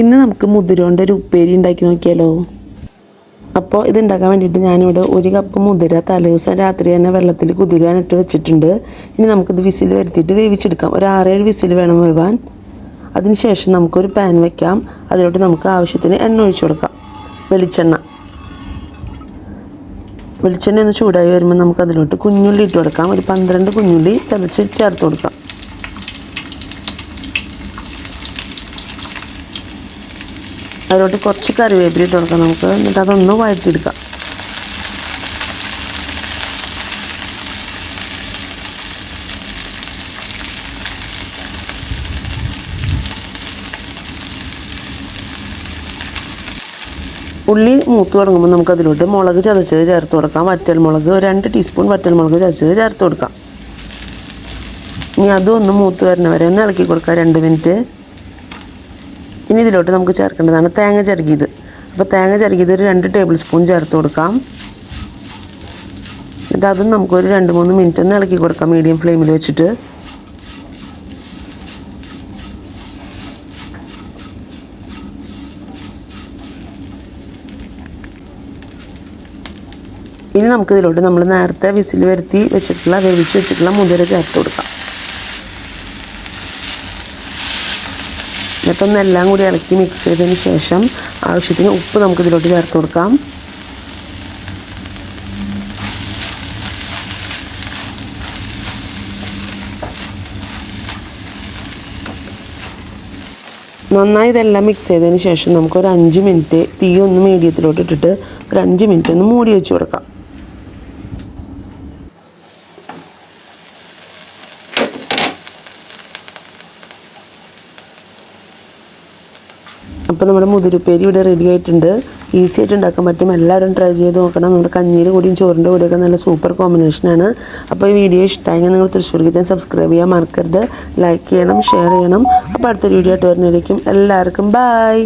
ഇന്ന് നമുക്ക് മുതിര ഒരു ഉപ്പേരി ഉണ്ടാക്കി നോക്കിയാലോ? അപ്പോൾ ഇത് ഉണ്ടാക്കാൻ വേണ്ടിയിട്ട് ഞാനിവിടെ ഒരു കപ്പ് മുതിര തലേദിവസം രാത്രി തന്നെ വെള്ളത്തിൽ കുതിരാനിട്ട് വെച്ചിട്ടുണ്ട്. ഇനി നമുക്കിത് വിസിൽ വരുത്തിയിട്ട് വേവിച്ചെടുക്കാം. ഒരു ആറേഴ് വിസിൽ വേണം വേവാൻ. അതിനുശേഷം നമുക്കൊരു പാൻ വെക്കാം. അതിലോട്ട് നമുക്ക് ആവശ്യത്തിന് എണ്ണ ഒഴിച്ചു കൊടുക്കാം. വെളിച്ചെണ്ണ. വെളിച്ചെണ്ണ ഒന്ന് ചൂടായി വരുമ്പോൾ നമുക്ക് അതിലോട്ട് കുഞ്ഞുള്ളി ഇട്ട് കൊടുക്കാം. ഒരു പന്ത്രണ്ട് കുഞ്ഞുള്ളി ചതച്ച് ചേർത്ത് കൊടുക്കാം. അതിലോട്ട് കുറച്ച് കറിവേപ്പില ഇട്ട് കൊടുക്കാം നമുക്ക്. എന്നിട്ട് അതൊന്ന് വഴറ്റിയെടുക്കാം. ഉള്ളി മൂത്ത് തുടങ്ങുമ്പോൾ നമുക്ക് അതിലോട്ട് മുളക് ചതച്ചത് ചേർത്ത് കൊടുക്കാം. വറ്റൽ മുളക് ഒരു രണ്ട് ടീസ്പൂൺ വറ്റൽ മുളക് ചതച്ചത് ചേർത്ത് കൊടുക്കാം. ഇനി അതും ഒന്ന് മൂത്ത് വരുന്ന വരെ ഒന്ന് ഇളക്കി കൊടുക്കാം. രണ്ട് മിനിറ്റ്. ഇനി ഇതിലോട്ട് നമുക്ക് ചേർക്കേണ്ടതാണ് തേങ്ങ ചിരകിയത് അപ്പോൾ തേങ്ങ ചിരകിയത് ഒരു രണ്ട് ടേബിൾ സ്പൂൺ ചേർത്ത് കൊടുക്കാം. എന്നിട്ട് അതും നമുക്കൊരു രണ്ട് മൂന്ന് മിനിറ്റ് ഒന്ന് ഇളക്കി കൊടുക്കാം മീഡിയം ഫ്ലെയിമിൽ വെച്ചിട്ട്. ഇനി നമുക്ക് ഇതിലോട്ട് നമ്മൾ നേരത്തെ വിസിൽ വരുത്തി വെച്ചിട്ടുള്ള വേവിച്ച് വെച്ചിട്ടുള്ള മുതിര ചേർത്ത് കൊടുക്കാം. എന്നിട്ടൊന്ന് എല്ലാം കൂടി ഇളക്കി മിക്സ് ചെയ്തതിന് ശേഷം ആവശ്യത്തിന് ഉപ്പ് നമുക്ക് ഇതിലോട്ട് ചേർത്ത് കൊടുക്കാം. നന്നായി ഇതെല്ലാം മിക്സ് ചെയ്തതിന് ശേഷം നമുക്കൊരു അഞ്ച് മിനിറ്റ് തീ ഒന്ന് മീഡിയത്തിലോട്ട് ഇട്ടിട്ട് ഒരു അഞ്ച് മിനിറ്റ് ഒന്ന് മൂടി വെച്ച് കൊടുക്കാം. അപ്പോൾ നമ്മുടെ മുതിരുപ്പേരി ഇവിടെ റെഡി ആയിട്ടുണ്ട്. ഈസി ആയിട്ട് ഉണ്ടാക്കാൻ പറ്റും. എല്ലാവരും ട്രൈ ചെയ്ത് നോക്കണം. നമ്മുടെ കഞ്ഞീര് കൂടിയും ചോറിന്റെ കൂടിയൊക്കെ നല്ല സൂപ്പർ കോമ്പിനേഷനാണ് അപ്പോൾ ഈ വീഡിയോ ഇഷ്ടമായെങ്കിൽ നിങ്ങൾ തൃശ്ശൂർ കിച്ചൻ സബ്സ്ക്രൈബ് ചെയ്യാൻ മറക്കരുത്. ലൈക്ക് ചെയ്യണം ഷെയർ ചെയ്യണം. അപ്പോൾ അടുത്തൊരു വീഡിയോ ആയിട്ട് വരുന്നതായിരിക്കും. എല്ലാവർക്കും ബായ്